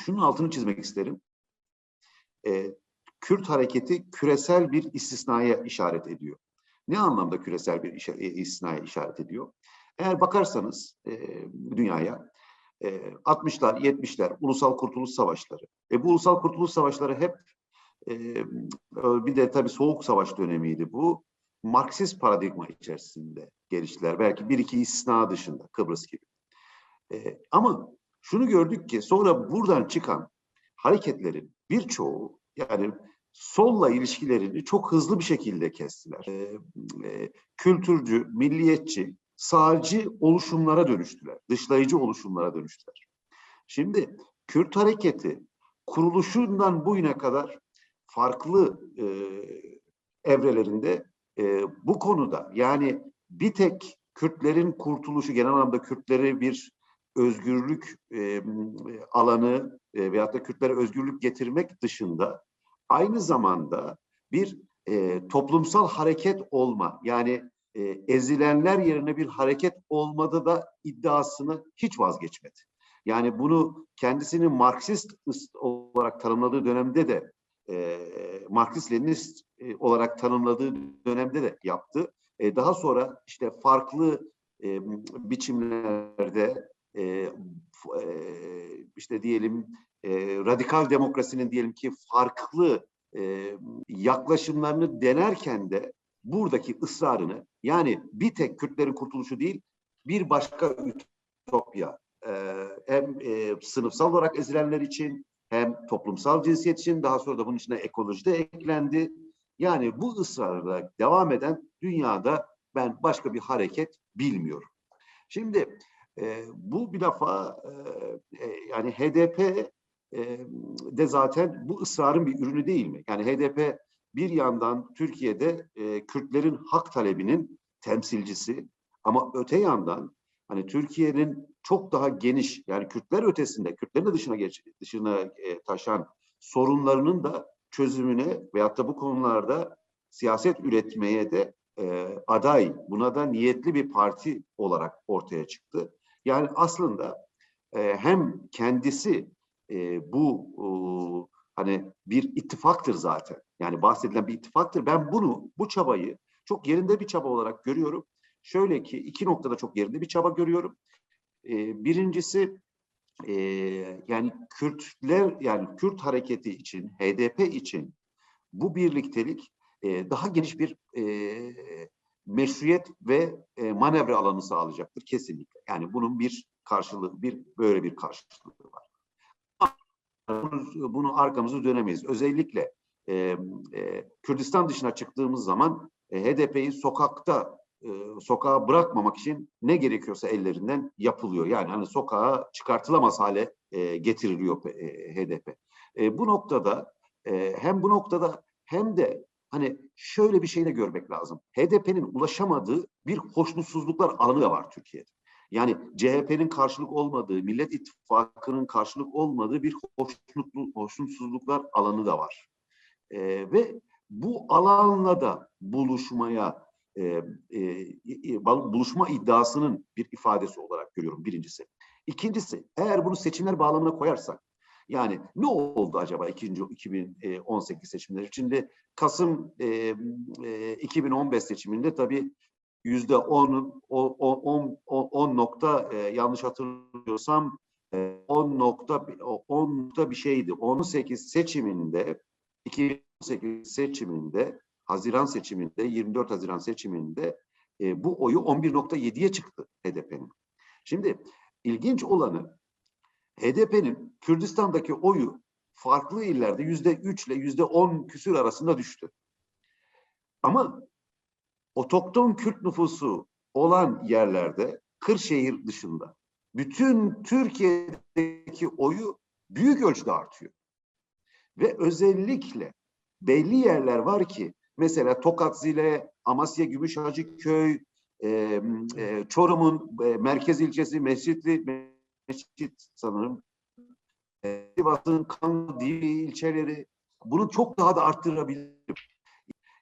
şunun altını çizmek isterim. E, Kürt hareketi küresel bir istisnaya işaret ediyor. Ne anlamda küresel bir e, istisnaya işaret ediyor? Eğer bakarsanız e, dünyaya e, 60'lar, 70'ler ulusal kurtuluş savaşları. E, bu ulusal kurtuluş savaşları hep e, bir de tabii soğuk savaş dönemiydi bu. Marksist paradigma içerisinde geliştiler. Belki bir iki istisna dışında Kıbrıs gibi. E, ama şunu gördük ki sonra buradan çıkan hareketlerin birçoğu yani solla ilişkilerini çok hızlı bir şekilde kestiler. E, e, kültürcü, milliyetçi, sağcı oluşumlara dönüştüler. Dışlayıcı oluşumlara dönüştüler. Şimdi Kürt hareketi kuruluşundan bugüne kadar farklı e, evrelerinde e, bu konuda yani bir tek Kürtlerin kurtuluşu genel anlamda Kürtleri bir özgürlük e, alanı e, veyahut da Kürtlere özgürlük getirmek dışında aynı zamanda bir e, toplumsal hareket olma yani e, ezilenler yerine bir hareket olmadı da iddiasını hiç vazgeçmedi. Yani bunu kendisini Marksist olarak tanımladığı dönemde de e, Marksist-Leninist olarak tanımladığı dönemde de yaptı. E, daha sonra işte farklı e, biçimlerde e, işte diyelim e, radikal demokrasinin diyelim ki farklı e, yaklaşımlarını denerken de buradaki ısrarını yani bir tek Kürtlerin kurtuluşu değil bir başka ütopya e, hem e, sınıfsal olarak ezilenler için hem toplumsal cinsiyet için daha sonra da bunun içine ekoloji de eklendi. Yani bu ısrarla devam eden dünyada ben başka bir hareket bilmiyorum. Şimdi e, bu bir defa e, e, yani HDP e, de zaten bu ısrarın bir ürünü değil mi? Yani HDP bir yandan Türkiye'de e, Kürtlerin hak talebinin temsilcisi ama öte yandan hani Türkiye'nin çok daha geniş yani Kürtler ötesinde, Kürtlerin de dışına geç, dışına e, taşan sorunlarının da çözümüne veyahut da bu konularda siyaset üretmeye de e, aday, buna da niyetli bir parti olarak ortaya çıktı. Yani aslında e, hem kendisi e, bu e, hani bir ittifaktır zaten. Yani bahsedilen bir ittifaktır. Ben bunu, bu çabayı çok yerinde bir çaba olarak görüyorum. Şöyle ki iki noktada çok yerinde bir çaba görüyorum. E, birincisi e, yani Kürtler yani Kürt hareketi için, HDP için bu birliktelik e, daha geniş bir e, meşruiyet ve e, manevra alanı sağlayacaktır kesinlikle. Yani bunun bir karşılığı, bir böyle bir karşılığı var. Bunu, bunu arkamızı dönemeyiz. Özellikle e, e, Kürdistan dışına çıktığımız zaman e, HDP'yi sokakta e, sokağa bırakmamak için ne gerekiyorsa ellerinden yapılıyor. Yani hani sokağa çıkartılamaz hale e, getiriliyor e, HDP. E, bu noktada e, hem bu noktada hem de hani şöyle bir şey de görmek lazım. HDP'nin ulaşamadığı bir hoşnutsuzluklar alanı da var Türkiye'de. Yani CHP'nin karşılık olmadığı, Millet İttifakı'nın karşılık olmadığı bir hoşnutlu, hoşnutsuzluklar alanı da var. E, ve bu alanla da buluşmaya, e, e, buluşma iddiasının bir ifadesi olarak görüyorum birincisi. İkincisi, eğer bunu seçimler bağlamına koyarsak, yani ne oldu acaba ikinci 2018 seçimleri? Şimdi Kasım e, e, 2015 seçiminde tabii yüzde on, on, on nokta e, yanlış hatırlıyorsam e, 10 nokta 10 nokta bir şeydi. 18 seçiminde 2018 seçiminde Haziran seçiminde 24 Haziran seçiminde e, bu oyu 11.7'ye çıktı HDP'nin. Şimdi ilginç olanı HDP'nin Kürdistan'daki oyu farklı illerde yüzde üç ile yüzde on küsür arasında düştü. Ama otokton Kürt nüfusu olan yerlerde Kırşehir dışında bütün Türkiye'deki oyu büyük ölçüde artıyor. Ve özellikle belli yerler var ki mesela Tokat Zile, Amasya Gümüşhacıköy, e, e, Çorum'un e, merkez ilçesi Mescitli Mescit sanırım e, Sivas'ın Kanlı ilçeleri bunu çok daha da arttırabilirim.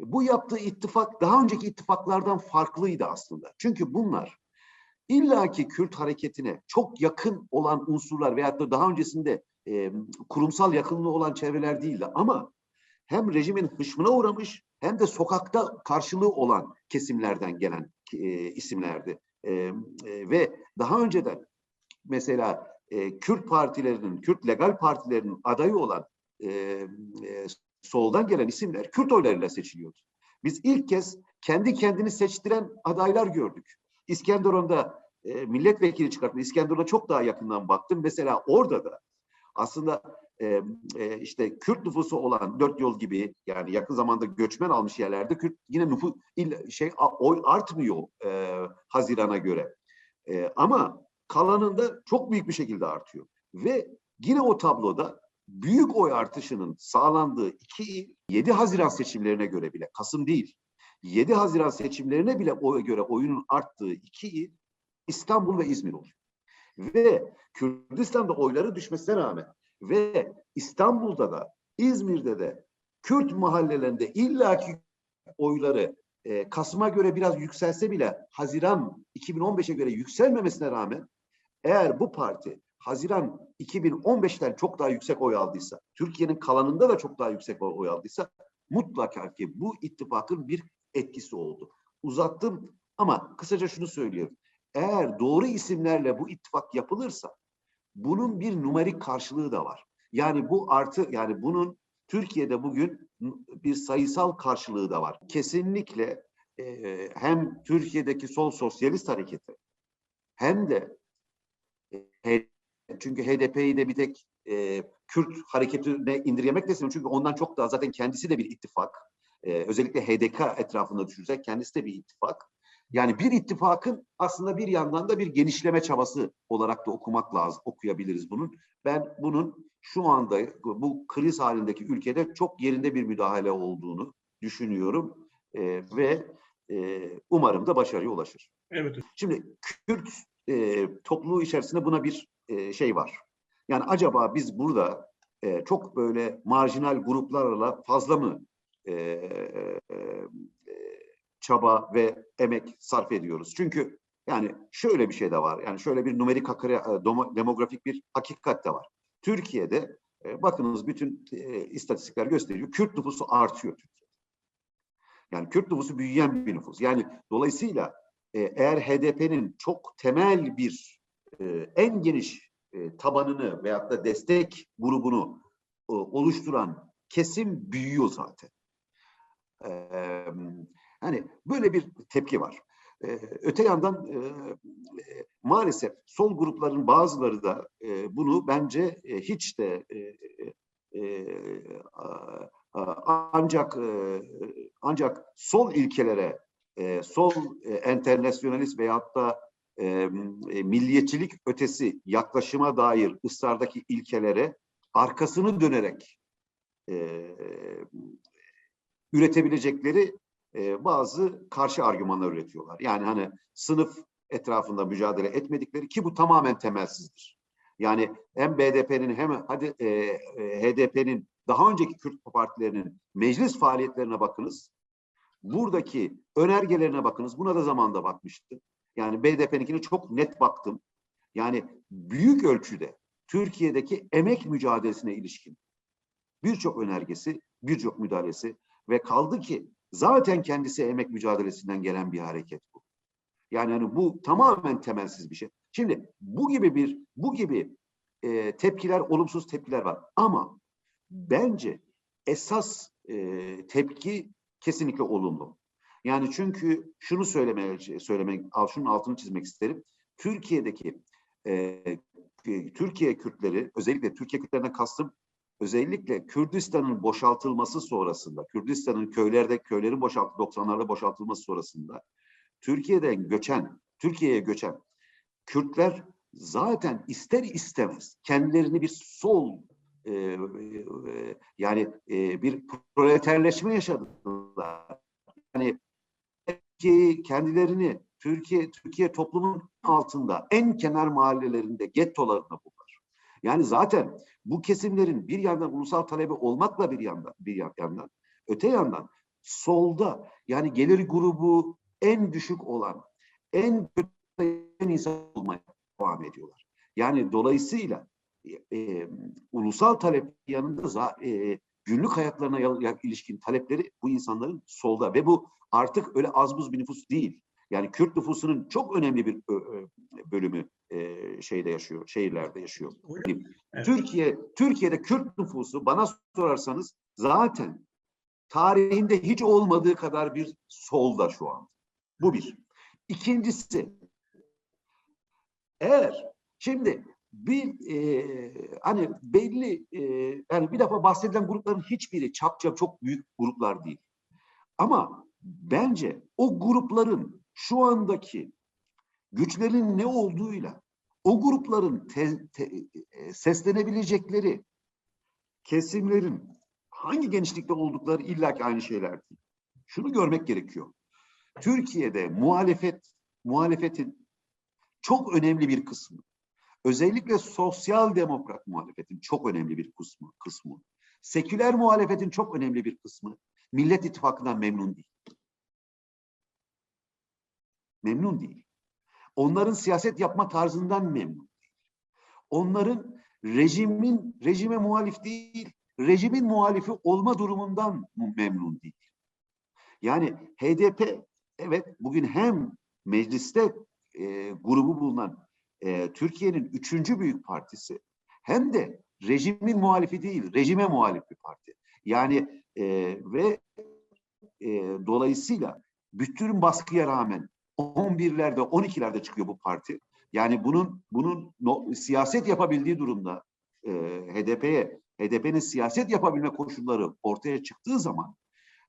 Bu yaptığı ittifak daha önceki ittifaklardan farklıydı aslında. Çünkü bunlar illaki Kürt hareketine çok yakın olan unsurlar veyahut da daha öncesinde e, kurumsal yakınlığı olan çevreler değildi. Ama hem rejimin hışmına uğramış hem de sokakta karşılığı olan kesimlerden gelen e, isimlerdi. E, e, ve daha önceden mesela e, Kürt partilerinin, Kürt legal partilerinin adayı olan e, e, soldan gelen isimler Kürt oylarıyla seçiliyordu. Biz ilk kez kendi kendini seçtiren adaylar gördük. İskenderun'da e, milletvekili çıkartma, İskenderun'a çok daha yakından baktım. Mesela orada da aslında e, e, işte Kürt nüfusu olan dört yol gibi yani yakın zamanda göçmen almış yerlerde Kürt yine nüfus şey oy artmıyor e, Haziran'a göre. E, ama kalanında çok büyük bir şekilde artıyor. Ve yine o tabloda büyük oy artışının sağlandığı iki 7 Haziran seçimlerine göre bile Kasım değil 7 Haziran seçimlerine bile oya göre oyunun arttığı iki il İstanbul ve İzmir oluyor. Ve Kürdistan'da oyları düşmesine rağmen ve İstanbul'da da İzmir'de de Kürt mahallelerinde illaki oyları e, Kasım'a göre biraz yükselse bile Haziran 2015'e göre yükselmemesine rağmen eğer bu parti Haziran 2015'ten çok daha yüksek oy aldıysa, Türkiye'nin kalanında da çok daha yüksek oy aldıysa mutlaka ki bu ittifakın bir etkisi oldu. Uzattım ama kısaca şunu söylüyorum. Eğer doğru isimlerle bu ittifak yapılırsa bunun bir numerik karşılığı da var. Yani bu artı yani bunun Türkiye'de bugün bir sayısal karşılığı da var. Kesinlikle e, hem Türkiye'deki sol sosyalist hareketi hem de çünkü HDP'yi de bir tek e, Kürt hareketine indirgemek de istemiyorum. Çünkü ondan çok daha zaten kendisi de bir ittifak. E, özellikle HDK etrafında düşünürsek kendisi de bir ittifak. Yani bir ittifakın aslında bir yandan da bir genişleme çabası olarak da okumak lazım, okuyabiliriz bunun. Ben bunun şu anda bu kriz halindeki ülkede çok yerinde bir müdahale olduğunu düşünüyorum e, ve e, umarım da başarıya ulaşır. Evet. Şimdi Kürt e, topluluğu içerisinde buna bir e, şey var. Yani acaba biz burada e, çok böyle marjinal gruplarla fazla mı e, e, e, çaba ve emek sarf ediyoruz? Çünkü yani şöyle bir şey de var. Yani şöyle bir numerik e, demografik bir hakikat de var. Türkiye'de e, bakınız bütün e, istatistikler gösteriyor. Kürt nüfusu artıyor Türkiye'de. Yani Kürt nüfusu büyüyen bir nüfus. Yani dolayısıyla eğer HDP'nin çok temel bir e, en geniş e, tabanını veyahut da destek grubunu e, oluşturan kesim büyüyor zaten. E, hani böyle bir tepki var. E, öte yandan e, e, maalesef sol grupların bazıları da e, bunu bence e, hiç de e, e, a- a- ancak e, ancak sol ilkelere e, sol e, enternasyonalist veyahut da e, e, milliyetçilik ötesi yaklaşıma dair ısrardaki ilkelere arkasını dönerek e, üretebilecekleri e, bazı karşı argümanlar üretiyorlar. Yani hani sınıf etrafında mücadele etmedikleri ki bu tamamen temelsizdir. Yani hem BDP'nin hem hadi e, e, HDP'nin daha önceki Kürt partilerinin meclis faaliyetlerine bakınız. Buradaki önergelerine bakınız. Buna da zamanda bakmıştım. Yani BDP'ninkine çok net baktım. Yani büyük ölçüde Türkiye'deki emek mücadelesine ilişkin birçok önergesi, birçok müdahalesi ve kaldı ki zaten kendisi emek mücadelesinden gelen bir hareket bu. Yani hani bu tamamen temelsiz bir şey. Şimdi bu gibi bir bu gibi e, tepkiler, olumsuz tepkiler var. Ama bence esas e, tepki kesinlikle olumlu. Yani çünkü şunu söylemeye söylemek, şunun altını çizmek isterim. Türkiye'deki e, e, Türkiye Kürtleri, özellikle Türkiye Kürtlerinden kastım özellikle Kürdistan'ın boşaltılması sonrasında, Kürdistan'ın köylerde köylerin boşalt 90'larda boşaltılması sonrasında Türkiye'den göçen, Türkiye'ye göçen Kürtler zaten ister istemez kendilerini bir sol e, e, yani e, bir proleterleşme yaşadılar. Türkiye'yi kendilerini Türkiye Türkiye toplumun altında en kenar mahallelerinde gettolarında buldular. Yani zaten bu kesimlerin bir yandan ulusal talebi olmakla bir yandan bir yandan öte yandan solda yani gelir grubu en düşük olan en kötü insan olmaya devam ediyorlar. Yani dolayısıyla e, ulusal talep yanında e, günlük hayatlarına ya- ya- ilişkin talepleri bu insanların solda ve bu artık öyle az buz bir nüfus değil. Yani Kürt nüfusunun çok önemli bir bölümü e, şeyde yaşıyor, şehirlerde yaşıyor. Evet. Türkiye Türkiye'de Kürt nüfusu bana sorarsanız zaten tarihinde hiç olmadığı kadar bir solda şu an. Bu bir. İkincisi eğer şimdi bir e, hani belli e, yani bir defa bahsedilen grupların hiçbiri çapça çok büyük gruplar değil. Ama bence o grupların şu andaki güçlerin ne olduğuyla o grupların te- te- e, seslenebilecekleri kesimlerin hangi genişlikte oldukları illaki aynı şeyler değil. Şunu görmek gerekiyor. Türkiye'de muhalefet, muhalefetin çok önemli bir kısmı, özellikle sosyal demokrat muhalefetin çok önemli bir kısmı, kısmı, seküler muhalefetin çok önemli bir kısmı Millet İttifakı'ndan memnun değil. Memnun değil. Onların siyaset yapma tarzından memnun değil. Onların rejimin rejime muhalif değil, rejimin muhalifi olma durumundan mu- memnun değil. Yani HDP evet bugün hem mecliste e, grubu bulunan e, Türkiye'nin üçüncü büyük partisi hem de rejimin muhalifi değil, rejime muhalif bir parti. Yani e, ve e, dolayısıyla bütün baskıya rağmen 11'lerde 12'lerde çıkıyor bu parti. Yani bunun bunun no- siyaset yapabildiği durumda e, HDP'ye HDP'nin siyaset yapabilme koşulları ortaya çıktığı zaman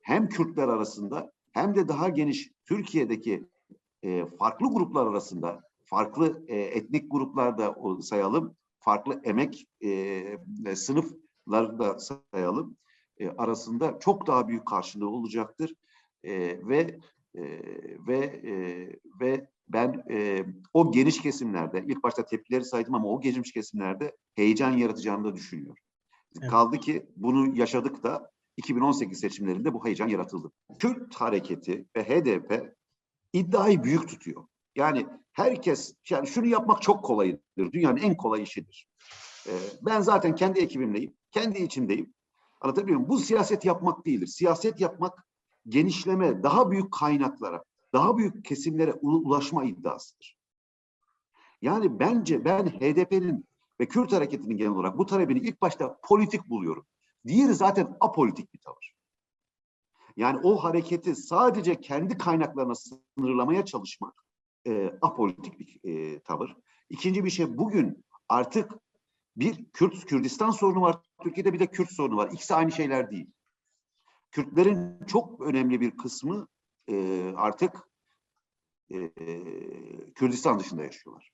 hem Kürtler arasında hem de daha geniş Türkiye'deki e, farklı gruplar arasında farklı e, etnik gruplarda sayalım, farklı emek e, sınıfları da sayalım e, arasında çok daha büyük karşılığı olacaktır E, ve e, ve e, ve ben e, o geniş kesimlerde ilk başta tepkileri saydım ama o geniş kesimlerde heyecan yaratacağını da düşünüyorum. Evet. Kaldı ki bunu yaşadık da 2018 seçimlerinde bu heyecan yaratıldı. Kürt hareketi ve HDP iddiayı büyük tutuyor. Yani herkes yani şunu yapmak çok kolaydır. Dünyanın en kolay işidir. Ee, ben zaten kendi ekibimleyim, kendi içimdeyim. Anlatabiliyor muyum? Bu siyaset yapmak değildir. Siyaset yapmak genişleme, daha büyük kaynaklara, daha büyük kesimlere ulaşma iddiasıdır. Yani bence ben HDP'nin ve Kürt hareketinin genel olarak bu talebini ilk başta politik buluyorum. Diğeri zaten apolitik bir tavır. Yani o hareketi sadece kendi kaynaklarına sınırlamaya çalışmak e, apolitik bir e, tavır. İkinci bir şey bugün artık bir Kürt Kürdistan sorunu var. Türkiye'de bir de Kürt sorunu var. İkisi aynı şeyler değil. Kürtlerin çok önemli bir kısmı e, artık e, Kürdistan dışında yaşıyorlar.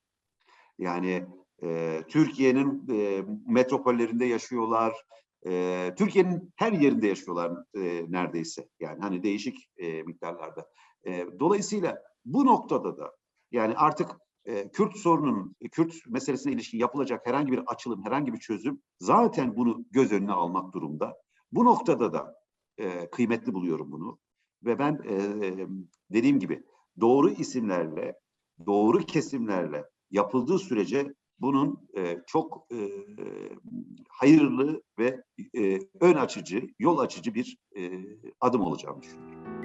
Yani e, Türkiye'nin e, metropollerinde yaşıyorlar. E, Türkiye'nin her yerinde yaşıyorlar e, neredeyse. Yani hani değişik e, miktarlarda. E, dolayısıyla bu noktada da yani artık e, Kürt sorunun, Kürt meselesine ilişkin yapılacak herhangi bir açılım, herhangi bir çözüm zaten bunu göz önüne almak durumda. Bu noktada da e, kıymetli buluyorum bunu. Ve ben e, dediğim gibi doğru isimlerle, doğru kesimlerle yapıldığı sürece bunun e, çok e, hayırlı ve e, ön açıcı, yol açıcı bir e, adım olacağını düşünüyorum.